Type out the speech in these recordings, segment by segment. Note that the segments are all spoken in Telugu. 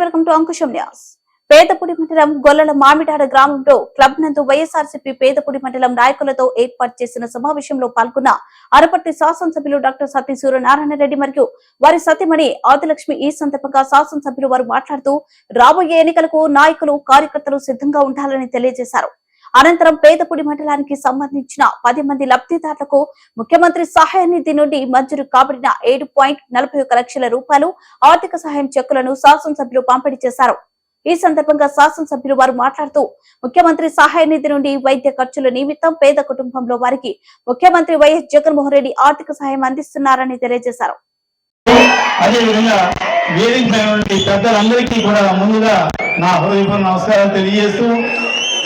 వెల్కమ్ టు అంకుశం పేదపుడి మండలం గొల్లల మామిడాడ గ్రామంలో క్లబ్ నందు వైఎస్ఆర్సీపీ పేదపుడి మండలం నాయకులతో ఏర్పాటు చేసిన సమావేశంలో పాల్గొన్న అరపట్టి శాసనసభ్యులు డాక్టర్ సత్య సూర్యనారాయణ రెడ్డి మరియు వారి సతీమణి ఆదిలక్ష్మి ఈ సందర్భంగా శాసనసభ్యులు వారు మాట్లాడుతూ రాబోయే ఎన్నికలకు నాయకులు కార్యకర్తలు సిద్ధంగా ఉండాలని తెలియజేశారు. అనంతరం పేదపుడి మండలానికి సంబంధించిన పది మంది లబ్ధిదారులకు ముఖ్యమంత్రి సహాయ నిధి నుండి మంజూరు కాబడిన ఏడు పాయింట్ నలభై ఒక లక్షల రూపాయలు ఆర్థిక సహాయం చెక్కులను శాసనసభ్యులు పంపిణీ చేశారు. ఈ సందర్భంగా శాసనసభ్యులు వారు మాట్లాడుతూ ముఖ్యమంత్రి సహాయ నిధి నుండి వైద్య ఖర్చుల నిమిత్తం పేద కుటుంబంలో వారికి ముఖ్యమంత్రి వైఎస్ జగన్మోహన్ రెడ్డి ఆర్థిక సహాయం అందిస్తున్నారని తెలియజేశారు. అదేవిధంగా పెద్దలందరికీ కూడా ముందుగా నా హృదయపూర్వక నమస్కారాలు తెలియజేస్తూ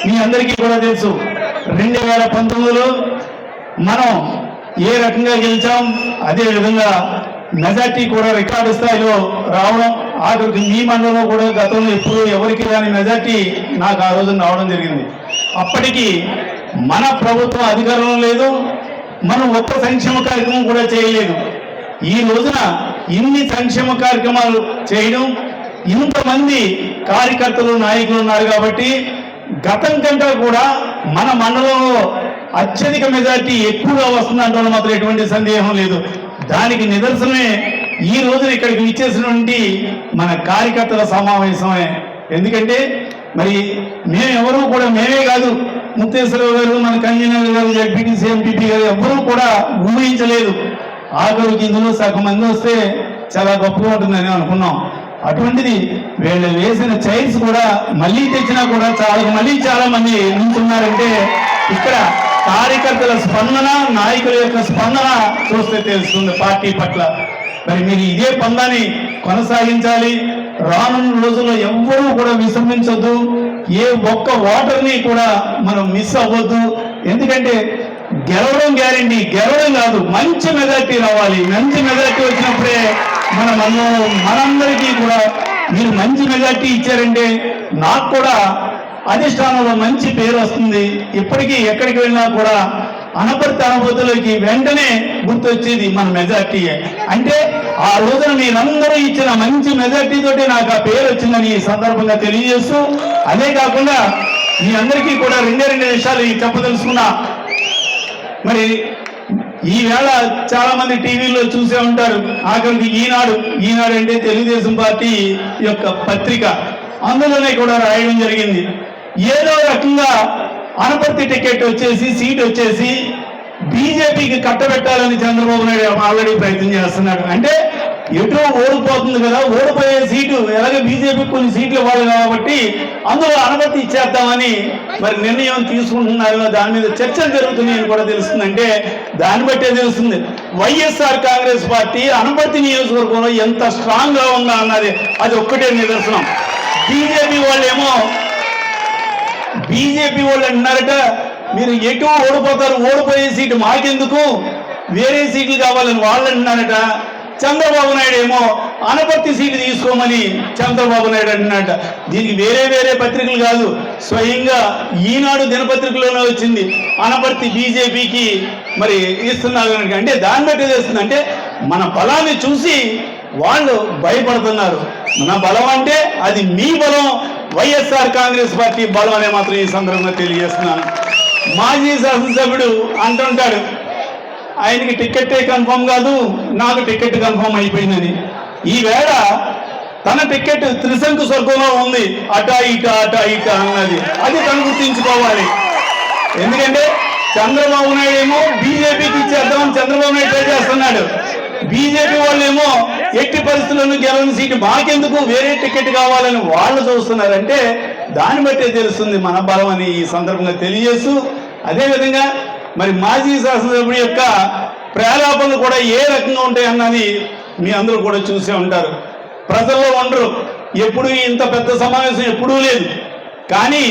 మీ అందరికీ కూడా తెలుసు. రెండు వేల పంతొమ్మిదిలో మనం ఏ రకంగా గెలిచాం అదే విధంగా మెజార్టీ కూడా రికార్డు స్థాయిలో రావడం ఆ మీ మండలంలో కూడా గతంలో ఎప్పుడు ఎవరికి రాని మెజార్టీ నాకు ఆ రోజున రావడం జరిగింది. అప్పటికి మన ప్రభుత్వం అధికారం లేదు మనం ఒక్క సంక్షేమ కార్యక్రమం కూడా చేయలేదు. ఈ రోజున ఇన్ని సంక్షేమ కార్యక్రమాలు చేయడం ఇంతమంది కార్యకర్తలు నాయకులు ఉన్నారు కాబట్టి గతం కంటే కూడా మన మండలంలో అత్యధిక మెజార్టీ ఎక్కువగా వస్తుందంటే మాత్రం ఎటువంటి సందేహం లేదు. దానికి నిదర్శనమే ఈ రోజున ఇక్కడికి ఇచ్చేసినటువంటి మన కార్యకర్తల సమావేశమే. ఎందుకంటే మరి మేమెవరూ కూడా మేమే కాదు. ముత్తేశ్వరరావు గారు మన కన్వీనర్ గారు జడ్పీటీసీ ఎంపీపీ గారు ఎవరూ కూడా ఊహించలేదు. ఆఖరికి ఇందులో సగం మంది వస్తే చాలా గొప్పగా ఉంటుందని అనుకున్నాం. అటువంటిది వీళ్ళు వేసిన చైర్స్ కూడా మళ్ళీ తెచ్చినా కూడా చాలా మళ్ళీ చాలా మంది నించున్నారంటే ఇక్కడ కార్యకర్తల స్పందన నాయకుల యొక్క స్పందన చూస్తే తెలుస్తుంది పార్టీ పట్ల. మరి మీరు ఇదే పందాన్ని కొనసాగించాలి. రానున్న రోజుల్లో ఎవ్వరూ కూడా విశ్రమించొద్దు. ఏ ఒక్క ఓటర్ని కూడా మనం మిస్ అవ్వద్దు. ఎందుకంటే గెలవడం గ్యారంటీ గెలవడం కాదు మంచి మెజార్టీ రావాలి. మంచి మెజార్టీ వచ్చినప్పుడే మన మనందరికీ కూడా మీరు మంచి మెజార్టీ ఇచ్చారంటే నాకు కూడా అధిష్టానంలో మంచి పేరు వస్తుంది. ఇప్పటికీ ఎక్కడికి వెళ్ళినా కూడా అనపర్తి అనుభూతులకి వెంటనే గుర్తొచ్చేది మన మెజార్టీ అంటే ఆ రోజున మీరందరూ ఇచ్చిన మంచి మెజార్టీ తోటి నాకు ఆ పేరు వచ్చిందని ఈ సందర్భంగా తెలియజేస్తూ అదే కాకుండా మీ అందరికీ కూడా రెండే రెండు విషయాలు చెప్పదలుచుకున్నా. మరి ఈవేళ చాలా మంది టీవీలో చూసే ఉంటారు. ఆఖరికి ఈనాడు ఈనాడు అంటే తెలుగుదేశం పార్టీ యొక్క పత్రిక. అందులోనే కూడా రాయడం జరిగింది. ఏదో రకంగా అనపర్తి టికెట్ వచ్చేసి సీట్ వచ్చేసి బీజేపీకి కట్టబెట్టాలని చంద్రబాబు నాయుడు ఆల్రెడీ ప్రయత్నం చేస్తున్నాడు. అంటే ఎటో ఓడిపోతుంది కదా ఓడిపోయే సీటు ఎలాగ బీజేపీ కొన్ని సీట్లు ఇవ్వాలి కాబట్టి అందులో అనుమతి ఇచ్చేద్దామని మరి నిర్ణయం తీసుకుంటున్నారు దాని మీద చర్చలు జరుగుతున్నాయని కూడా తెలుస్తుంది అంటే దాన్ని బట్టే తెలుస్తుంది. వైఎస్ఆర్ కాంగ్రెస్ పార్టీ అనుమతి నియోజకవర్గంలో ఎంత స్ట్రాంగ్గా ఉందా అన్నది అది ఒక్కటే నిదర్శనం. బీజేపీ వాళ్ళేమో బీజేపీ వాళ్ళు అంటున్నారట మీరు ఎటు ఓడిపోతారు ఓడిపోయే సీటు మాకెందుకు? వేరే సీట్లు కావాలని వాళ్ళు అంటున్నారట. చంద్రబాబు నాయుడు ఏమో అనపర్తి సీటు తీసుకోమని చంద్రబాబు నాయుడు అంటున్నాడు దీనికి వేరే వేరే పత్రికలు కాదు స్వయంగా ఈనాడు దినపత్రికలోనే వచ్చింది. అనపర్తి బీజేపీకి మరి ఇస్తున్నారు కనుక. అంటే దాన్ని బట్టి తెలుస్తుంది అంటే మన బలాన్ని చూసి వాళ్ళు భయపడుతున్నారు. మన బలం అంటే అది మీ బలం. వైఎస్ఆర్ కాంగ్రెస్ పార్టీ బలం అనే మాత్రం ఈ సందర్భంగా తెలియజేస్తున్నాను. మాజీ శాసనసభ్యుడు అంటుంటాడు ఆయనకి టికెట్టే కన్ఫర్మ్ కాదు నాకు టికెట్ కన్ఫర్మ్ అయిపోయిందని. ఈవేళ తన టికెట్ త్రిశంకు స్వర్గంలో ఉంది. అటా ఇట అటా ఇట అన్నది. అది తను గుర్తించుకోవాలి. ఎందుకంటే చంద్రబాబు నాయుడు ఏమో బీజేపీకి ఇచ్చేద్దామని చంద్రబాబు నాయుడు ట్రై చేస్తున్నాడు. బీజేపీ వాళ్ళేమో ఎట్టి పరిస్థితుల్లోనూ గెలవని సీటు మాకెందుకు? వేరే టికెట్ కావాలని వాళ్ళు చూస్తున్నారంటే దాన్ని బట్టే తెలుస్తుంది మన బలం అని ఈ సందర్భంగా తెలియజేస్తూ అదేవిధంగా మరి మాజీ శాసనసభ్యుడి యొక్క ప్రేలాపనలు కూడా ఏ రకంగా ఉంటాయి అన్నది మీ అందరూ కూడా చూసే ఉంటారు. ప్రజల్లో ఉండరు. ఎప్పుడు ఇంత పెద్ద సమావేశం ఎప్పుడూ లేదు. కానీ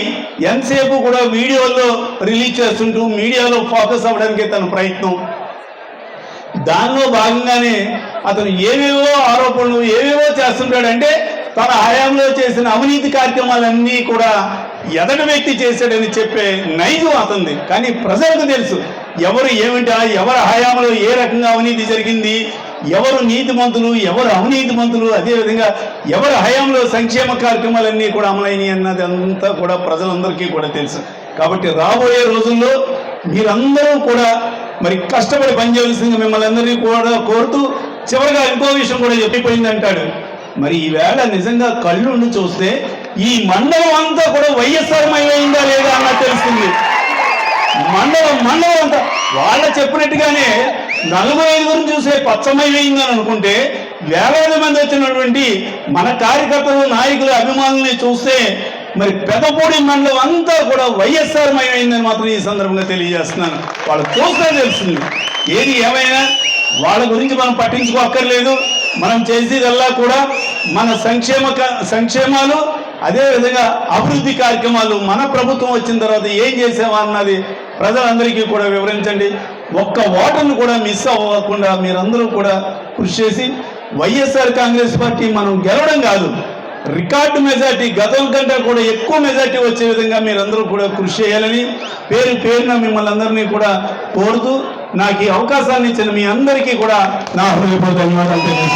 ఎంతసేపు కూడా వీడియోల్లో రిలీజ్ చేస్తుంటూ మీడియాలో ఫోకస్ అవ్వడానికి తన ప్రయత్నం. దానిలో భాగంగానే అతను ఏవేవో ఆరోపణలు ఏవేవో చేస్తుంటాడంటే తన హయాంలో చేసిన అవినీతి కార్యక్రమాలన్నీ కూడా ఎదటి వ్యక్తి చేశాడని చెప్పే నైజం అతంది కానీ ప్రజలకు తెలుసు ఎవరు ఏమిటా ఎవరి హయాంలో ఏ రకంగా అవినీతి జరిగింది ఎవరు నీతిమంతులు ఎవరు అవినీతి మంతులు అదేవిధంగా ఎవరి హయాంలో సంక్షేమ కార్యక్రమాలన్నీ కూడా అమలైనవి అన్నది అంతా కూడా ప్రజలందరికీ కూడా తెలుసు. కాబట్టి రాబోయే రోజుల్లో మీరందరూ కూడా మరి కష్టపడి పనిచేయాల్సిందిగా మిమ్మల్ని అందరినీ కూడా కోరుతూ చివరిగా ఇంకో విషయం కూడా చెప్పిపోయింది అంటాడు మరి ఈవేళ నిజంగా కళ్ళుండి చూస్తే ఈ మండలం అంతా కూడా వైఎస్ఆర్మయమైందా లేదా అన్న తెలుస్తుంది. మండలం మండలం అంతా. వాళ్ళ చెప్పినట్టుగానే నలభై ఐదుగురు చూసే పచ్చమయమైందని అనుకుంటే వేలాది మంది వచ్చినటువంటి మన కార్యకర్తలు నాయకులు అభిమానుల్ని చూస్తే మరి పెదపూడి మండలం అంతా కూడా వైఎస్ఆర్ మయమైందని మాత్రం ఈ సందర్భంగా తెలియజేస్తున్నాను. వాళ్ళు చూస్తే తెలుస్తుంది. ఏది ఏమైనా వాళ్ళ గురించి మనం పట్టించుకోక్కర్లేదు. మనం చేసేదల్లా కూడా మన సంక్షేమ క- సంక్షేమాలు అదే విధంగా అభివృద్ధి కార్యక్రమాలు మన ప్రభుత్వం వచ్చిన తర్వాత ఏం చేసామా అన్నది ప్రజలందరికీ కూడా వివరించండి. ఒక్క ఓటర్ను కూడా మిస్ అవ్వకుండా మీరందరూ కూడా కృషి చేసి వైఎస్ఆర్ కాంగ్రెస్ పార్టీ మనం గెలవడం కాదు రికార్డు మెజార్టీ గతం కంటే కూడా ఎక్కువ మెజార్టీ వచ్చే విధంగా మీరందరూ కూడా కృషి చేయాలని పేరు పేరున మిమ్మల్ని అందరినీ కూడా కోరుతూ నాకు ఈ అవకాశాన్ని ఇచ్చిన మీ అందరికీ కూడా నా హృదయపూర్వక ధన్యవాదాలు తెలియజేస్తాను